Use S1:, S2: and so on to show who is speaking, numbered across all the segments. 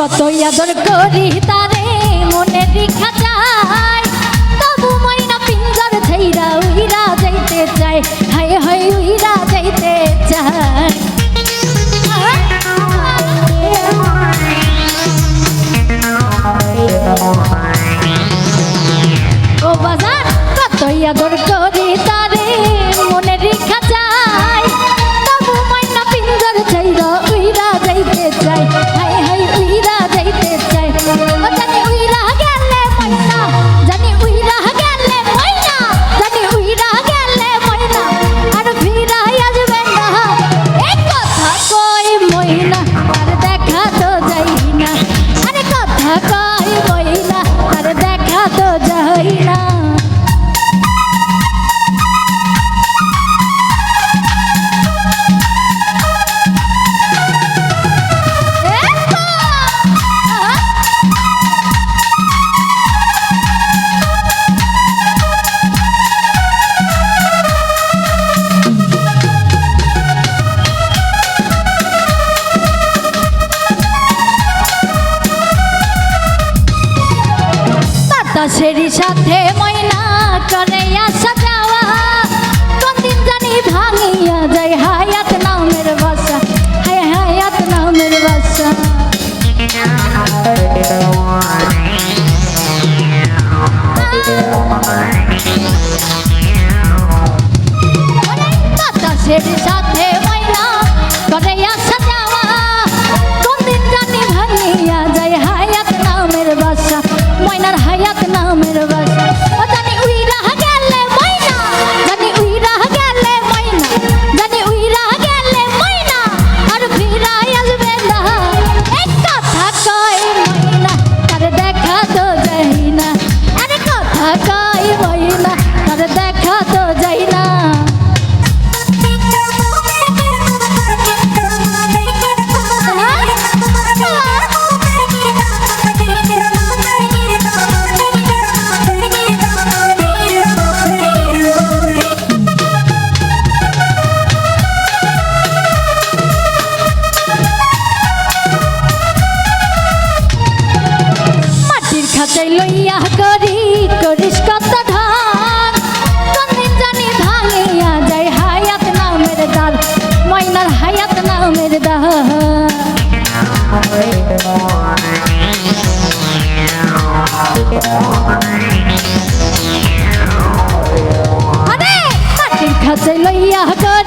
S1: কত আদর করি তারে মনে দীক্ষা বাতাসের সাথে ময়না করে আসা যাওয়া। হৃদয় লইয়া করি, করিস কত ধান। কোনদিন জানি ভাঙিয়া যায় হায়াত নামের দান ময়নার হায়াত নামের দান আরে খাসে লইয়া করি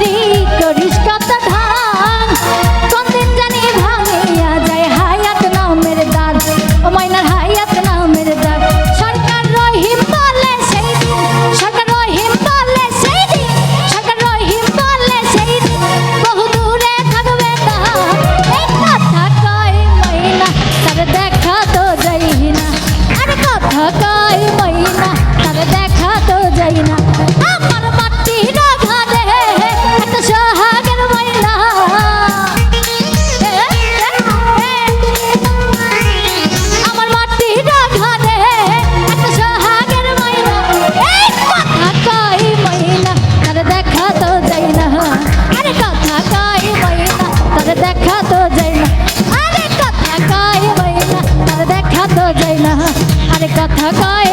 S1: ঢাকায় মাইনা তার দেখা তো যাই না। আমার ঢাকায়